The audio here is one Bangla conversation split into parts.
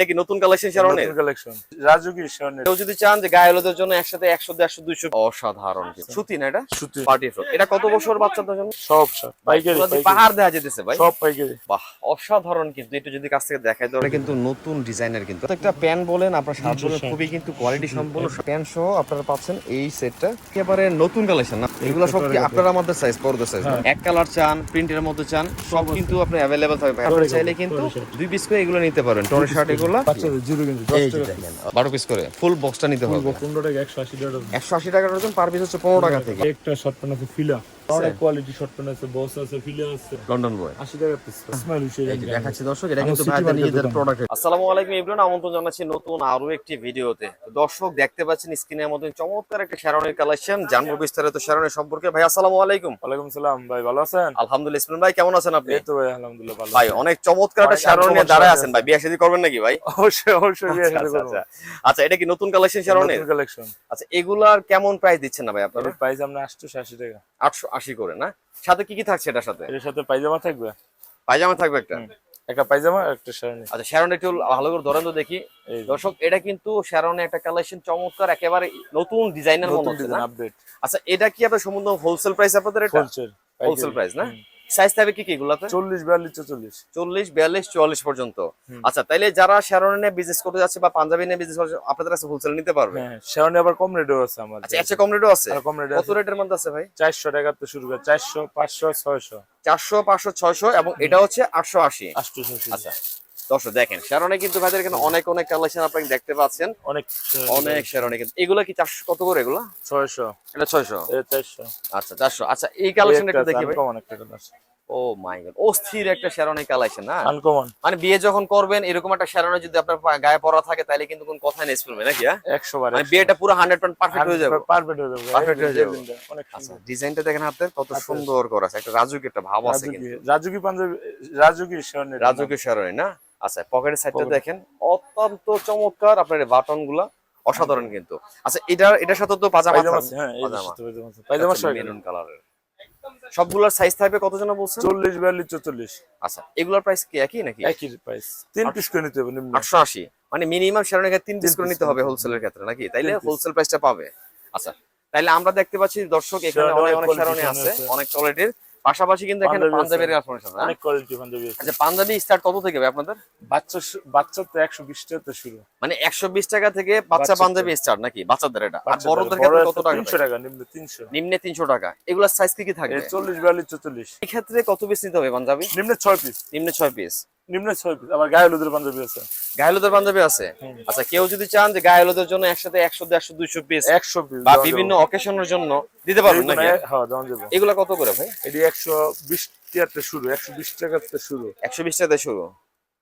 এটা কি নতুন কালেকশন নতুন কালেকশন রাজুকি কেউ যদি চান যে গায়ে হলুদের জন্য একসাথে একশো দেড়শো দুইশো অসাধারণ সুতি না এটা? সুতি পার্টি ফ্রক এটা কত বছর বাচ্চাদের জন্য? সব সব। পাইকারি পাহাড় দেখা যেতেছে ভাই। সব পাইকারি। বাহ অসাধারণ কিন্তু। একটু যদি কাছ থেকে দেখাই দেওয়া কিন্তু নতুন ডিজাইনের কিন্তু। একটা প্যান্ট বলেন আপনার শার্ট বলেন খুবই কিন্তু কোয়ালিটি সম্পূর্ণ প্যান্ট সহ আপনারা পাচ্ছেন এই সেটটা। একেবারে নতুন কালেকশন না? এগুলো সব কি আপনারা আমাদের সাইজ পরদের সাইজ এক কালার চান প্রিন্টের মধ্যে চান সব কিন্তু আপনি অ্যাভেলেবল থাকবে। চাইলে কিন্তু দুই পিস করে এগুলো নিতে পারেন। টনি শার্ট এগুলো বাচ্চাদের জিরো বারো পিস করে ফুল বক্সটা নিতে হবে। পনেরো টাকা একশো আশি টাকা। একশো আশি টাকার ওজন পার পিস হচ্ছে পনেরো টাকা থেকে একটা শর্ট প্যান্ট আছে ফিলা অনেক কোয়ালিটি শর্ট আছে বস আছে ফিলা আছে। লন্ডন বয় আশি টাকা পিস ইসমাইল হুসেন দেখাচ্ছি দর্শক এটা কিন্তু ভাইদের নিজেদের প্রোডাক্ট আসসালামু আলাইকুম ইব্রাহিম আমন্ত্রণ জানাচ্ছি নতুন আরও একটি ভিডিওতে। দর্শক দেখতে পাচ্ছেন স্ক্রিনের মধ্যে চমৎকার একটা শারনের কালেকশন জানব বিস্তারিত শারনের সম্পর্কে। ভাই আসসালামু আলাইকুম। ওয়ালাইকুম সালাম ভাই ভালো আছেন? আলহামদুলিল্লাহ ইসলাম ভাই কেমন আছেন আপনি? এই তো ভাই আলহামদুলিল্লাহ ভালো ভাই অনেক চমৎকার একটা uncommon দাঁড়ায় আছেন ভাই বিয়ে শাদী করবেন নাকি ভাই? অবশ্যই অবশ্যই বিয়ে আচ্ছা, শাদী আচ্ছা, আচ্ছা। আচ্ছা এটা কি নতুন কালেকশন শারনের নতুন কালেকশন আচ্ছা এগুলার কেমন প্রাইস দিচ্ছেন না ভাই আপনারা? প্রাইস আমরা আটশো আশি টাকা। আটশো আশি করে না? সাথে কি কি থাকছে এটার সাথে? এর সাথে পায়জামা থাকবে? পায়জামা থাকবে একটা? একটা পায়জামা একটা শাড়ি। আচ্ছা শ্যারন একটু ভালো করে ধরেন তো দেখি। দর্শক এটা কিন্তু শ্যারনে একটা কালেকশন চমৎকার একেবারে নতুন ডিজাইনের মনে হচ্ছে না? আপডেট আচ্ছা এটা কি আপনার সম্বন্ধ হোলসেল প্রাইস আপনাদের এটা? হোলসেল হোলসেল প্রাইস না? সাইজ থাকবে কি কি গুলাতে চল্লিশ বিয়াল্লিশ চল্লিশ চল্লিশ বিয়াল্লিশ চুয়াল্লিশ পর্যন্ত। আচ্ছা তাইলে যারা শ্যারনে নিয়ে বিজনেস করতে যাচ্ছে বা পাঞ্জাবি নিয়ে বিজনেস করছে আপনাদের কাছে হোলসেল নিতে পারবে? হ্যাঁ শাওনি আবার কম রেটও আছে আমাদের। আচ্ছা আচ্ছা কম রেটও আছে? আর কম রেটে কত রেটের মধ্যে আছে ভাই? চারশো টাকা তো শুরু করে চারশো পাঁচশো ছয়শো। চারশো পাঁচশো ছয়শো এবং এটা হচ্ছে আটশো আশি। আচ্ছা। দর্শক দেখেন শ্যারনে কিন্তু ভাইদের এখানে অনেক অনেক কালেকশন আপনি দেখতে পাচ্ছেন। অনেক অনেক শ্যারনে কিন্তু। এগুলো কি চারশো কত করে এগুলো? ছয়শো। এটা ছয়শো? এটা আচ্ছা চারশো। আচ্ছা এই কালেকশন একটু দেখি ভাই। আনকমন একটা ও মাই গড অস্থির একটা শ্যারনে কালেকশন না? আনকমন মানে বিয়ে যখন করবেন এরকম একটা শ্যারনে যদি আপনার গায়ে পরা থাকে তাহলে কিন্তু কোন নেই ফেলবে নাকি হ্যাঁ? বার মানে বিয়েটা পুরো হান্ড্রেড পারফেক্ট হয়ে যাবে। পারফেক্ট হয়ে যাবে Perfect হয়ে যাবে। অনেক আচ্ছা ডিজাইনটা দেখেন হাতে কত সুন্দর করা আছে। একটা রাজুক একটা ভাব আছে কিন্তু। রাজুকি পাঞ্জাবি রাজুকি না? আচ্ছা পকেটের সাইডটা দেখেন অত্যন্ত চমৎকার আপনার বাটনগুলা অসাধারণ কিন্তু। আচ্ছা এটার এটার সাথে তো পাজামা আছে, হ্যাঁ পাজামা। আচ্ছা, মেরুন কালারের সবগুলোর সাইজ থাকবে কত জন বলছেন? চল্লিশ বিয়াল্লিশ চল্লিশ আচ্ছা এগুলোর প্রাইস কি একই নাকি? একই প্রাইস তিন পিস করে নিতে হবে নিম্ন। আটশো আশি। মানে মিনিমাম শ্যারনের ক্ষেত্রে তিন পিস করে নিতে হবে হোলসেলের ক্ষেত্রে নাকি? তাইলে। হোলসেল প্রাইসটা পাবে। আচ্ছা তাইলে আমরা দেখতে পাচ্ছি দর্শক এখানে অনেক অনেক আছে আছে। অনেক কোয়ালিটির পাশাপাশি কিন্তু এখানে। পাঞ্জাবের কালেকশন? অনেক কোয়ালিটি পাঞ্জাবি আছে। আচ্ছা পাঞ্জাবি স্টার্ট কত থেকে আপনাদের? বাচ্চা বাচ্চা তো একশো বিশ টাকা শুরু। মানে একশো বিশ টাকা থেকে বাচ্চা পাঞ্জাবি স্টার্ট নাকি? বাচ্চাদের এটা? আর বড়দের ক্ষেত্রে কত টাকা তিনশো ভাই? টাকা নিম্ন তিনশো। নিম্নে তিনশো টাকা। এগুলা সাইজ কি কি থাকে চল্লিশ বিয়াল্লিশ চল্লিশ এই ক্ষেত্রে কত পিস নিতে হবে পাঞ্জাবি? নিম্নে ছয় পিস নিম্নে ছয় পিস নিম্নে ছয় পিস আবার গায়ে হলুদের পাঞ্জাবি আছে। গায়েলুদের পাঞ্জাবি আছে? আচ্ছা কেউ যদি চান যে গায়েলুদের জন্য একসাথে একশো দেড়শো দুইশো পিস একশো পিস বা বিভিন্ন অকেশনের জন্য দিতে পারবেন নাকি? হ্যাঁ দেওয়া যাবে। এগুলা কত করে ভাই? এটি একশো বিশ টাকাতে শুরু একশো বিশ টাকাতে শুরু। একশো বিশ টাকা শুরু।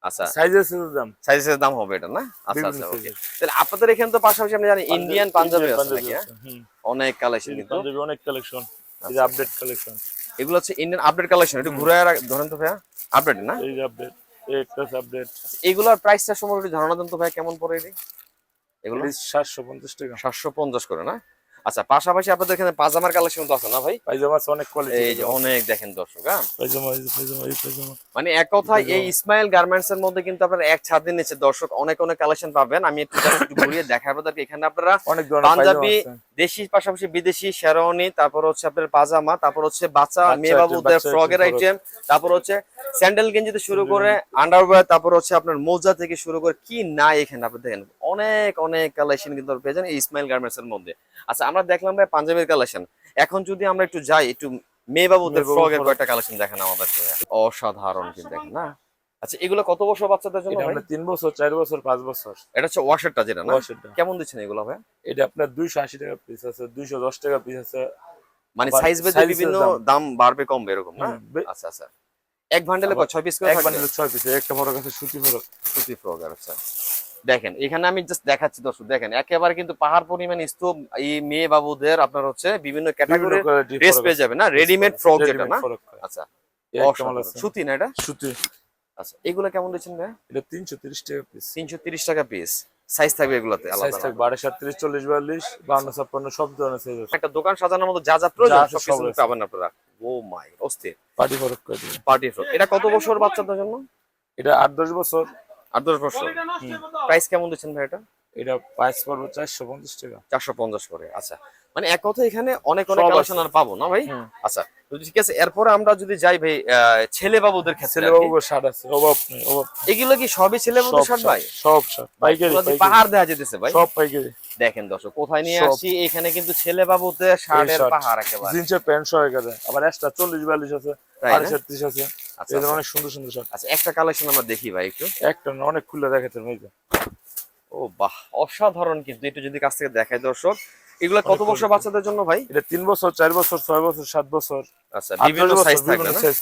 আচ্ছা। সাইজের দাম। সাইজের দাম হবে এটা না? আচ্ছা আচ্ছা ওকে তাহলে আপনাদের এখানে তো পাশাপাশি আপনি জানেন ইন্ডিয়ান পাঞ্জাবি আছে নাকি হ্যাঁ? হুম। অনেক কালেকশন কিন্তু। পাঞ্জাবি অনেক কালেকশন এই যে আপডেট কালেকশন এগুলো হচ্ছে ইন্ডিয়ান আপডেট কালেকশন একটু ঘুরে ধরেন তো ভাইয়া আপডেট না? এই যে আপডেট আপডেট এগুলোর প্রাইসটা সম্পর্কে ধারণা দেন তো ভাই কেমন পড়ে এটি? এগুলো? সাতশো পঞ্চাশ টাকা। সাতশো পঞ্চাশ করে না? আচ্ছা পাশাপাশি আপনাদের এখানে পাজামার কালেকশন তো আছে না ভাই? পায়জামা আছে অনেক কোয়ালিটি এই যে অনেক দেখেন দর্শক হ্যাঁ? পায়জামা এই পায়জামা মানে এক কথায় এই ইসমাইল গার্মেন্টস এর মধ্যে কিন্তু আপনারা এক ছাদের নিচে দর্শক অনেক অনেক কালেকশন পাবেন। আমি একটু ঘুরিয়ে দেখাবো তাদেরকে। এখানে আপনারা অনেক পাঞ্জাবি দেশি পাশাপাশি বিদেশি শেরওয়ানি তারপর হচ্ছে আপনার পাজামা তারপর হচ্ছে বাচ্চা মেয়ে বাবুদের item, আইটেম তারপর হচ্ছে স্যান্ডেল গেঞ্জি থেকে শুরু করে আন্ডারওয়্যার তারপর হচ্ছে আপনার মোজা থেকে শুরু করে কি নাই এখানে আপনি দেখেন। অনেক অনেক কালেকশন কিন্তু আপনি পেয়ে যান এই ইসমাইল গার্মেন্টস এর মধ্যে। আচ্ছা আমরা দেখলাম ভাই পাঞ্জাবের কালেকশন এখন যদি আমরা একটু যাই একটু মেয়ে বাবুদের frock। কয়েকটা কালেকশন দেখেন আমাদের অসাধারণ কিন্তু দেখেন না? আচ্ছা এগুলো কত বছর বাচ্চাদের জন্য ভাই? তিন বছর চার বছর পাঁচ বছর। এটা হচ্ছে ওয়াশারটা যেটা না? সেটা কেমন দিচ্ছেন এগুলো ভাই? এটা আপনার দুইশো আশি টাকা পিস আছে দুইশো দশ টাকা পিস আছে। মানে সাইজ ভেদে বিভিন্ন দাম। বাড়বে কমবে এরকম না? আচ্ছা আচ্ছা। এক ভান্ডেলে ছয় পিস করে এক বান্ডিলে ছয় পিস একটা ফরক আছে সুতি ফরক। সুতি ফ্রক আর আচ্ছা। দেখেন এখানে আমি জাস্ট দেখাচ্ছি দর্শক দেখেন একেবারে কিন্তু পাহাড় পরিমাণ স্তূপ এই মেয়ে বাবুদের আপনার হচ্ছে বিভিন্ন ক্যাটাগরি ড্রেস পেয়ে যাবে না? রেডিমেড ফ্রক যেটা না? আচ্ছা। সুতি না এটা? সুতি। আচ্ছা এগুলো কেমন দিচ্ছেন ভাই এটা তিনশো তিরিশ টাকা পিস তিনশো তিরিশ টাকা পিস সাইজ থাকবে এগুলোতে সাইজ সব ধরনের সাইজ আছে। একটা দোকান সাজানোর মতো যা যা প্রয়োজন সব সব কিছু পাবেন আপনারা। ও মাই অস্থির। পার্টি ফরক করে দিবে পার্টি ফ্রক এটা কত বছর বাচ্চাদের জন্য? এটা আট দশ বছর। আট দশ বছর। প্রাইস কেমন দিচ্ছেন ভাই এটা? এটা প্রাইস পড়বে চারশো পঞ্চাশ টাকা। চারশো পঞ্চাশ করে আচ্ছা। মানে এক কথা এখানে অনেক অনেক সব কালেকশন আর পাবো না ভাই? আচ্ছা ঠিক আছে এরপরে আমরা যদি যাই ভাই ছেলে বাবুদের ক্ষেত্রে ছেলে আর শার্ট আছে অভাব নেই অভাব এগুলো কি সবই ছেলে বাবুদের সব শার্ট ভাই? সব শার্ট পাইকারি। পাহাড় যেতেছে ভাই। সব পাইকারি। দেখেন দর্শক কোথায় নিয়ে। আসি এখানে কিন্তু ছেলে বাবুদের শার্টের শার্ট। পাহাড় একেবারে। জিন্সের প্যান্ট সহ এখানে আবার এক্সট্রা চল্লিশ বিয়াল্লিশ আছে তাই না? আছে। আচ্ছা আচ্ছা। অনেক সুন্দর সুন্দর শার্ট। আচ্ছা একটা কালেকশন আমরা দেখি ভাই একটু। একটা না অনেক খুলে দেখাতে ভাই। ও বাহ অসাধারণ কিন্তু একটু যদি কাছ থেকে দেখায় দর্শক। এগুলা কত বছর বাচ্চাদের জন্য ভাই? এটা তিন বছর চার বছর ছয় বছর সাত বছর। আচ্ছা বিভিন্ন সাইজ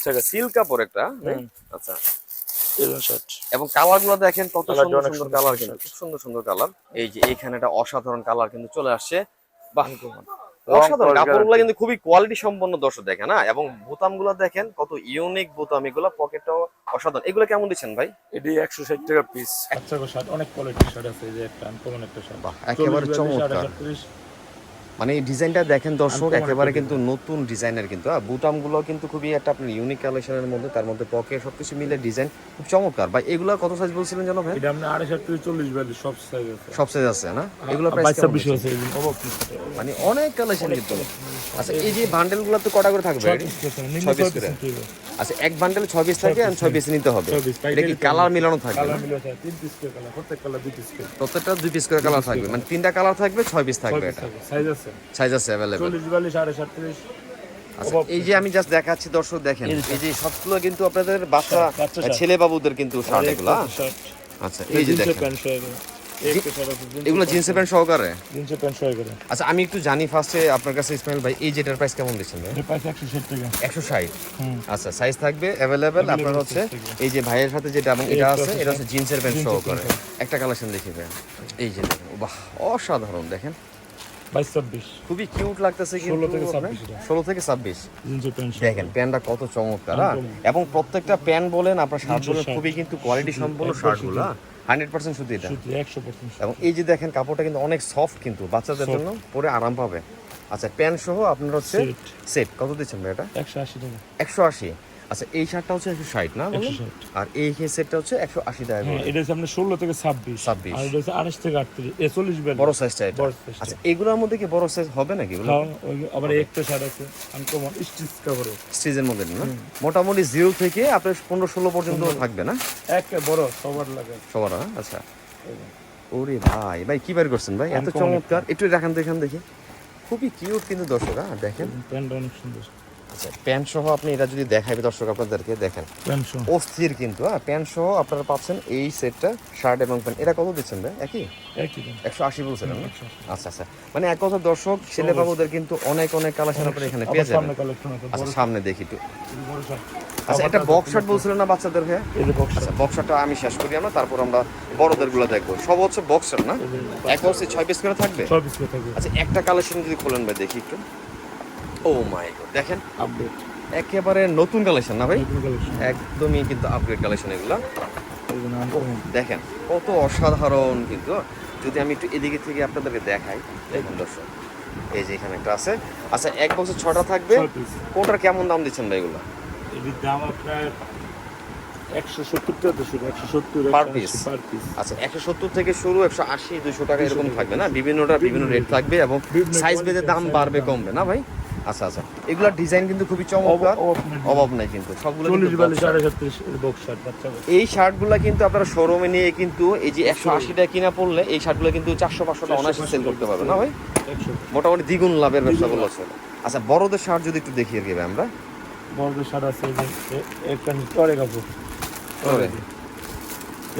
থাকে। সিল্ক কাপড় একটা। আচ্ছা। এবং কালারগুলো দেখেন কত সুন্দর সুন্দর কালার কিন্তু খুব সুন্দর সুন্দর কালার। এই যে এইখানে একটা অসাধারণ কালার কিন্তু চলে আসছে। বাহ অসাধারণ কাপড়গুলো কিন্তু খুবই কোয়ালিটি সম্পন্ন দর্শক দেখেন না? এবং বোতামগুলো দেখেন কত ইউনিক বোতাম এগুলো পকেটটাও অসাধারণ। এগুলো কেমন দিচ্ছেন ভাই? এটি একশো ষাট টাকা পিস একশো ষাট অনেক কোয়ালিটির শার্ট আছে যে একটা আনকমন একটা শার্ট একেবারে চমৎকার। মানে এই ডিজাইনটা দেখেন দর্শক একেবারে কিন্তু নতুন ডিজাইনের কিন্তু। বুটামগুলো কিন্তু খুবই একটা আপনার ইউনিক কালেকশনের মধ্যে তার মধ্যে পকেট সবকিছু মিলে ডিজাইন খুব চমৎকার। ভাই এগুলো কত সাইজ বলছিলেন জানো ভাই? এটা আপনি আড়াইশ থেকে চল্লিশ বিয়াল্লিশ সব সাইজ আছে। সব সাইজ আছে না? এগুলো প্রাইস বাইশ ছাব্বিশ আছে এগুলো। মানে অনেক কালেকশন কিন্তু। আচ্ছা এই যে বান্ডেলগুলো তো কটা করে থাকবে? আছে, করে। আচ্ছা এক বান্ডেলে ছয় পিস থাকে আর ছয় পিস নিতে হবে। এটা কি কালার মিলানো থাকবে? কালার না? মিলে আছে, তিন piece করে কালার, প্রত্যেক কালার দুই piece করে। প্রত্যেকটা দুই পিস করে কালার থাকবে। মানে তিনটা কালার থাকবে ছয় পিস থাকবে এটা। থাকে, size আছে। সাইজ আছে। আচ্ছা এই যে আমি জাস্ট দেখাচ্ছি দর্শক দেখেন এই যে সবগুলো কিন্তু আপনাদের বাচ্চা ছেলে বাবুদের কিন্তু শার্ট এগুলো আচ্ছা এই যে দেখেন। এগুলো। জিন্সের প্যান্ট সহকারে? জিন্সের প্যান্ট সহ এগুলো। আচ্ছা আমি একটু জানি ফার্স্টে আপনার কাছে ইসমাইল ভাই এই যেটার প্রাইস কেমন দিচ্ছেন ভাই? price 160 টাকা। একশো ষাট? হুম। আচ্ছা সাইজ থাকবে অ্যাভেলেবেল আপনার হচ্ছে এই যে ভাইয়ের সাথে যেটা এবং এটা আছে এটা হচ্ছে জিন্সের প্যান্ট সহকারে। একটা কালেকশন দেখি ভাই। এই যে বাহ অসাধারণ দেখেন। বাইশ, ছাব্বিশ। খুবই কিউট লাগতেছে কিন্তু 16 থেকে আপনার। 26 এটা। 16 থেকে ছাব্বিশ। প্যান্ট দেখেন প্যান্টটা কত চমৎকার হ্যাঁ? এবং প্রত্যেকটা প্যান্ট বলেন আপনার শার্ট বলেন খুবই কিন্তু কোয়ালিটি সম্পন্ন শার্টগুলো হান্ড্রেড পার্সেন্ট সুতি এটা। এবং এই যে দেখেন কাপড়টা কিন্তু অনেক সফট কিন্তু বাচ্চাদের জন্য পরে আরাম পাবে। আচ্ছা প্যান্ট সহ আপনার হচ্ছে সেট কত দিচ্ছেন ভাই এটা? 180 টাকা। একশো আশি। আচ্ছা এই শার্টটা হচ্ছে একশো ষাট না আর এই সেটটা হচ্ছে একশো আশি টাকা হ্যাঁ, এটা হচ্ছে আপনার 16 থেকে 26 26 আর এটা হচ্ছে 28 থেকে 38 এ 40 বিয়াল্লিশ। বড় সাইজটা এটা। আচ্ছা এগুলোর মধ্যে কি বড় সাইজ হবে নাকি হ্যাঁ, আবার একটা শার্ট আছে আনকমন স্টিচ মধ্যে না? মোটামুটি জিরো থেকে আপনার পনেরো ষোলো পর্যন্ত থাকবে না? একটা বড় সবার লাগে। সবার? আচ্ছা। ওরে ভাই ভাই কি বের করছেন ভাই? এত চমৎকার। একটু দেখান দেখেন দেখি খুবই কিউট কিন্তু দর্শক হ্যাঁ দেখেন। অনেক সুন্দর। আচ্ছা প্যান্ট সহ আপনি এটা যদি দেখাইবে দর্শক আপনাদেরকে দেখেন। অস্থির কিন্তু হ্যাঁ প্যান্ট সহ আপনারা পাচ্ছেন এই সেটটা শার্ট এবং প্যান্ট। এটা কত দিচ্ছেন ভাই? একই? একশো আশি বলছিলেন না? 180 আচ্ছা আচ্ছা। মানে এক কথা দর্শক ছেলে বাবুদের কিন্তু অনেক অনেক কালেকশন আপনারা এখানে পেয়ে যাবেন। সামনে আচ্ছা সামনে দেখি একটু। আচ্ছা একটা বক্স শার্ট বলছিলেন না বাচ্চাদের ভাইয়া এই যে বক্স আচ্ছা বক্স শার্টটা আমি শেষ করি আমরা তারপর আমরা বড়দেরগুলো দেখব। সব হচ্ছে বক্স শার্ট না? এক হচ্ছে ছয় পিস করে থাকবে? আচ্ছা একটা কালেকশন যদি খোলেন ভাই দেখি একটু। ও মাই গড দেখেন আপডেট একেবারে নতুন কালেকশন না ভাই? একদমই কিন্তু আপগ্রেড কালেকশন এগুলা। দেখেন কত অসাধারণ কিন্তু। যদি আমি একটু এদিকে থেকে আপনাদেরকে দেখাই দেখুন দর্শক এই যে এখানে একটা আছে। আচ্ছা এক বছর ছটা থাকবে। কোনটার কেমন দাম দিচ্ছেন ভাই এগুলো? দাম আপনার একশো সত্তর টাকা শুরু একশো সত্তর পার পিস আচ্ছা একশো সত্তর থেকে শুরু একশো আশি দুশো টাকা এরকম থাকবে না? বিভিন্নটা বিভিন্ন রেট থাকবে এবং সাইজ বেঁধে দাম বাড়বে কমবে না ভাই? আচ্ছা আচ্ছা। এগুলার ডিজাইন কিন্তু খুবই চমৎকার। অভাব নাই কিন্তু। সবগুলো এই শার্টগুলো কিন্তু আপনারা শোরুমে নিয়ে কিন্তু এই যে একশো আশি টাকা কিনা পড়লে এই শার্টগুলো কিন্তু চারশো পাঁচশো টাকা অনায়াসে সেল করতে পারবে না ভাই? মোটামুটি দ্বিগুণ লাভের ব্যবসাগুলো চলে আচ্ছা বড়দের শার্ট যদি একটু দেখিয়ে দেবে আমরা। বড়দের শার্ট আছে একটা টরে কাপড়।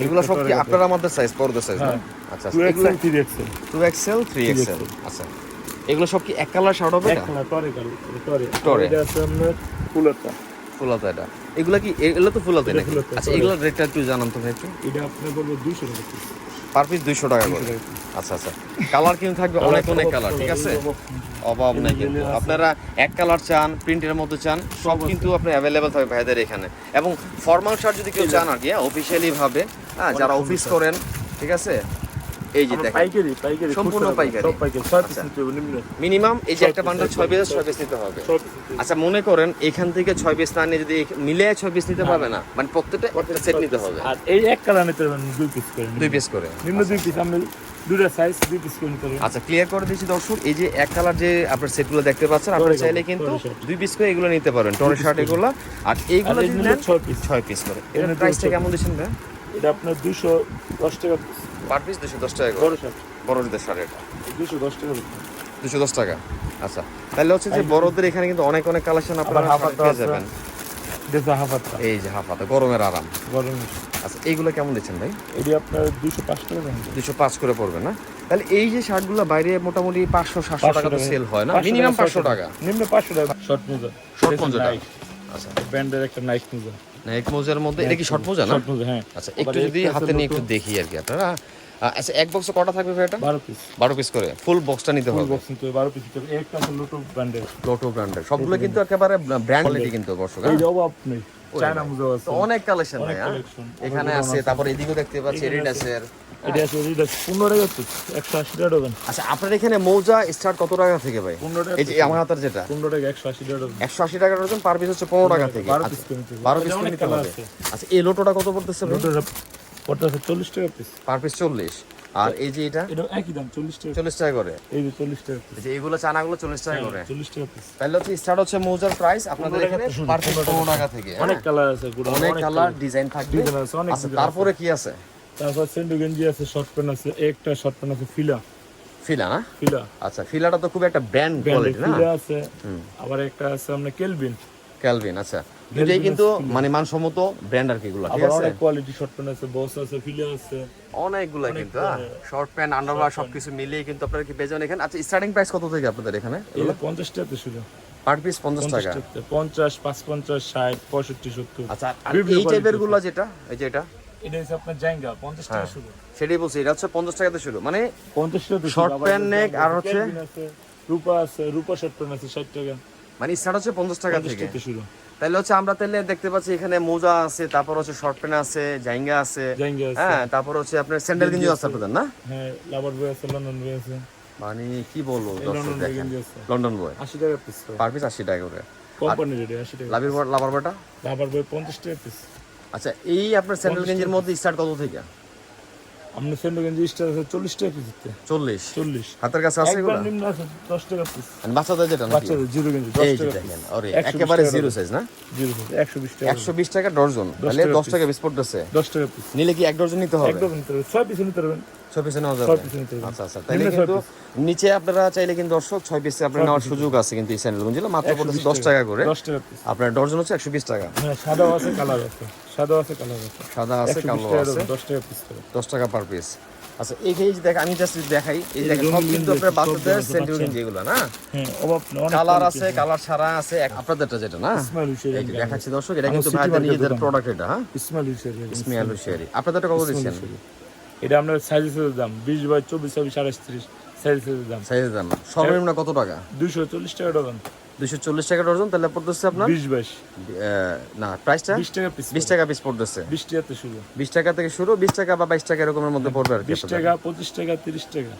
এগুলো সব কি আপনার আমাদের সাইজ বড়দের সাইজ হ্যাঁ। আচ্ছা টু এগুলো XL three XL two XL three XL আচ্ছা। এগুলো সব কি এক কালার শার্ট হবে এক কালার টরে। টরে। টরে। এটা আছে আপনার ফুলাতা। এটা। এগুলো কি এগুলো তো ফুলাতে নাকি? আচ্ছা। এগুলোর রেটটা একটু জানান তো ভাই একটু। এটা আপনার বলব দুইশো টাকা পার পিস দুইশো টাকা করে। আচ্ছা আচ্ছা। কালার কিন্তু থাকবে অনেক অনেক কালার ঠিক আছে? অভাব নাই। কিন্তু। আপনারা এক কালার চান প্রিন্টের মধ্যে চান সব কিন্তু আপনি অ্যাভেলেবেল থাকবে ভাইদের এখানে। এবং ফর্মাল শার্ট যদি কেউ চান আর কি অফিসিয়ালি ভাবে হ্যাঁ যারা অফিস করেন ঠিক আছে? এই যে দেখেন পাইকারি পাইকারি সম্পূর্ণ পাইকারি। সব পাইকারি পিস। নিতে হবে মিনিমাম এই যে একটা বান্ডেল piece, ছয় পিস ছয় ছয় পিস নিতে হবে। হবে। আচ্ছা মনে করেন এখান থেকে ছয় পিস না নিয়ে যদি মিলে ছয় পিস নিতে পারবে না মানে প্রত্যেকটা একটা সেট নিতে হবে। আর এই এক কালার নিতে দুই পিস করে দুই পিস করে। নিম্ন দুই পিস দুটা সাইজ দুই পিস করে নিতে পারবেন আচ্ছা ক্লিয়ার করে দিচ্ছি দর্শক এই যে এক কালার যে আপনার সেটগুলো দেখতে পাচ্ছেন আপনারা চাইলে কিন্তু দুই পিস করে এগুলো নিতে পারবেন টরে শার্ট এগুলো। আর এইগুলো যদি নেন ছয় পিস ছয় পিস করে। এর প্রাইসটা কেমন দিচ্ছেন ভাই? এটা আপনার দুশো দশ টাকা পিস পার পিস দুশো দশ টাকা করে। বড় শার্ট। বড়দের শার্ট এটা। দুশো দশ টাকা দুশো দশ টাকা? আচ্ছা। তাহলে হচ্ছে যে বড়দের এখানে কিন্তু অনেক অনেক কালেকশন আপনারা হাফ হাতা পেয়ে যাবেন। এই যে হাফ গরমের আরাম। গরম আচ্ছা এইগুলো কেমন দিচ্ছেন ভাই? এটি আপনার দুশো পাঁচ টাকা দুশো পাঁচ করে পড়বে না? তাহলে এই যে শার্টগুলো বাইরে মোটামুটি পাঁচশো সাতশো টাকা তো সেল হয় না? মিনিমাম পাঁচশো টাকা। নিম্ন পাঁচশো টাকা। শর্ট মোজা। শর্ট মোজাটা। আচ্ছা। ব্র্যান্ডের একটা নাইক মোজা। না এক মোজার মধ্যে এটা কি শর্ট মোজা না? শর্ট মোজা হ্যাঁ। আচ্ছা একটু যদি হাতে নিয়ে একটু দেখি আর কি আপনারা। আচ্ছা এক বক্সে কটা থাকবে ভাই এটা? বারো পিস বারো পিস করে ফুল বক্সটা নিতে ফুল বক্স নিতে হবে, বারো পিস নিতে হবে। একটা আছে লোটো ব্র্যান্ডের লোটো ব্র্যান্ডের সবগুলো কিন্তু একেবারে ব্র্যান্ড কোয়ালিটি কিন্তু দর্শক এই হ্যাঁ? যে অভাব নেই। চায়না মোজা আছে। অনেক কালেকশন ভাই হ্যাঁ? এখানে আছে। তারপর এদিকেও দেখতে পাচ্ছি। আছে। এটা আছে এটা আছে। টাকা পিস একশো আশি টাকা ডজন আচ্ছা আপনার এখানে মৌজা স্টার্ট কত টাকা থেকে ভাই? পনেরো টাকা এই যে আমার হাতের যেটা। পনেরো টাকা একশো আশি টাকা ডজন একশো আশি টাকা ডজন পার পিস হচ্ছে পনেরো টাকা থেকে। বারো আচ্ছা, পিস করে নিতে হবে। বারো এটা পিস অনেক নিতে হবে। আচ্ছা এই লোটোটা কত পড়তেছে লোটোটা পড়তেছে চল্লিশ টাকা পিস পার পিস চল্লিশ। আর এই যে এটা? এটা একই দাম চল্লিশ টাকা। চল্লিশ টাকা করে। এই যে চল্লিশ টাকা এই যে এগুলো চানাগুলো চল্লিশ টাকা করে। চল্লিশ টাকা পিস তাহলে হচ্ছে স্টার্ট হচ্ছে মৌজার প্রাইস আপনাদের এখানে পার পিস টাকা থেকে। হ্যাঁ? অনেক কালার আছে গুলো অনেক কালার ডিজাইন থাকবে। আচ্ছা তারপরে কি আছে? তারপর সেন্ডু গেঞ্জি আছে শর্ট প্যান্ট আছে একটা শর্ট প্যান্ট আছে ফিলা। ফিলা না? ফিলা। আচ্ছা ফিলাটা তো খুব একটা ব্র্যান্ড কোয়ালিটি না? ফিলা আছে। আবার একটা আছে আপনার কেলভিন ক্যালভিন আচ্ছা। দুটাই কিন্তু মানে মানসম্মত ব্র্যান্ড আর কি এগুলো ঠিক আছে? অনেক কোয়ালিটি শর্ট প্যান্ট আছে বস আছে ফিলা আছে। অনেকগুলো কিন্তু শর্ট প্যান্ট আন্ডারওয়্যার সবকিছু মিলিয়ে কিন্তু আপনারা কি যাবেন এখানে? আচ্ছা স্টার্টিং প্রাইস কত থেকে আপনাদের এখানে? যে পঞ্চাশ টাকাতে শুরু। পার পিস পঞ্চাশ পঞ্চাশ টাকা। টাকাতে পঞ্চাশ পাঁচ পঞ্চাশ ষাট পঁয়ষট্টি সত্তর। আচ্ছা আর এই টাইপেরগুলো যেটা এই যে এটা? এটা হচ্ছে আপনার জাঙ্গা পঞ্চাশ টাকা শুরু। সেটাই বলছি এটা হচ্ছে পঞ্চাশ টাকাতে শুরু। মানে পঞ্চাশ টাকা Short pant neck আর হচ্ছে- রূপা আছে রূপা শর্ট প্যান্ট আছে ষাট টাকা। মানে স্টার্ট হচ্ছে পঞ্চাশ টাকা থেকে। টাকা শুরু। তাহলে হচ্ছে আমরা তাহলে দেখতে পাচ্ছি এখানে মোজা আছে তারপর হচ্ছে শর্ট প্যান্ট আছে জাইঙ্গা আছে। হ্যাঁ তারপর হচ্ছে আপনার স্যান্ডেল গেঞ্জি আছে আপনাদের না? হ্যাঁ লাভার বই আছে লন্ডন বই আছে। মানে কি বলব দর্শক দেখেন। লন্ডন বয় আশি টাকা পিস পার পিস আশি টাকা করে। কোম্পানির রেটে আশি টাকা লাভির বয় লাভার বয়টা লাভার বই পঞ্চাশ টাকা পিস আচ্ছা এই আপনার স্যান্ডেল গেঞ্জির মধ্যে স্টার্ট কত থেকে? আপনার সেন্ডো গেঞ্জি স্টার আছে চল্লিশ টাকা পিস দিতে। চল্লিশ? চল্লিশ। হাতের কাছে আছে এগুলো? নিম্ন আছে দশ টাকা পিস আর বাচ্চাদের যেটা বাচ্চাদের জিরো গেঞ্জি দশ টাকা দেখেন আরে একেবারে জিরো সাইজ না? জিরো একশো বিশ টাকা একশো বিশ টাকা ডর্জন। তাহলে দশ। টাকা বিস আছে। দশ টাকা পিস নিলে কি এক ডর্জন নিতে হবে? একদম নিতে হবে। ছয় পিস নিতে পারবেন। ছয় পিসে নেওয়া যাবে। আচ্ছা আচ্ছা কিন্তু নিচে আপনারা চাইলে কিন্তু দর্শক ছয় পিসে আপনার নেওয়ার সুযোগ আছে কিন্তু এই স্যান্ডেলগুলো মাত্র পড়তেছে দশ টাকা। করে। আপনার ডর্জন হচ্ছে একশো বিশ টাকা। হ্যাঁ সাদাও আছে কালার আছে। সাদাও আছে কালার আছে। সাদা আছে কালো আছে। দশ টাকা পিস দশ টাকা পার পিস আচ্ছা এই যে দেখ আমি জাস্ট দেখাই। এই দেখেন সব কিন্তু আপনার বাচ্চাদের আছে, স্যান্ডেল বাচ্চা। গেঞ্জি এগুলো না? হ্যাঁ অভাব না অনেক কালার আছে কালার ছাড়া আছে। আপনাদেরটা যেটা না? ইসমাইল এই দেখাচ্ছি দর্শক এটা কিন্তু ভাইদের নিজেদের প্রোডাক্ট এটা হ্যাঁ? ইসমাইল হুসেন স্মিয়ালু শেয়ারি আপনাদেরটা কত দিচ্ছেন? এটা আপনার সাইজের দাম বিশ বাই চব্বিশ ছাব্বিশ আঠাশ ত্রিশ সাইজের দাম। সাইজের দাম সর্বনিম্ন কত টাকা? দুইশো চল্লিশ টাকা ডজন। দুশো চল্লিশ টাকা ডজন? তাহলে পড়তেছে আপনার? বিশ বাইশ। না প্রাইসটা বিশ টাকা পিস বিশ টাকা পিস পড়তেছে। বিশ টাকাতে শুরু। বিশ টাকা থেকে শুরু বিশ টাকা বা বাইশ টাকা এরকমের মধ্যে পড়বে আর বিশ টাকা পঁচিশ টাকা তিরিশ টাকা।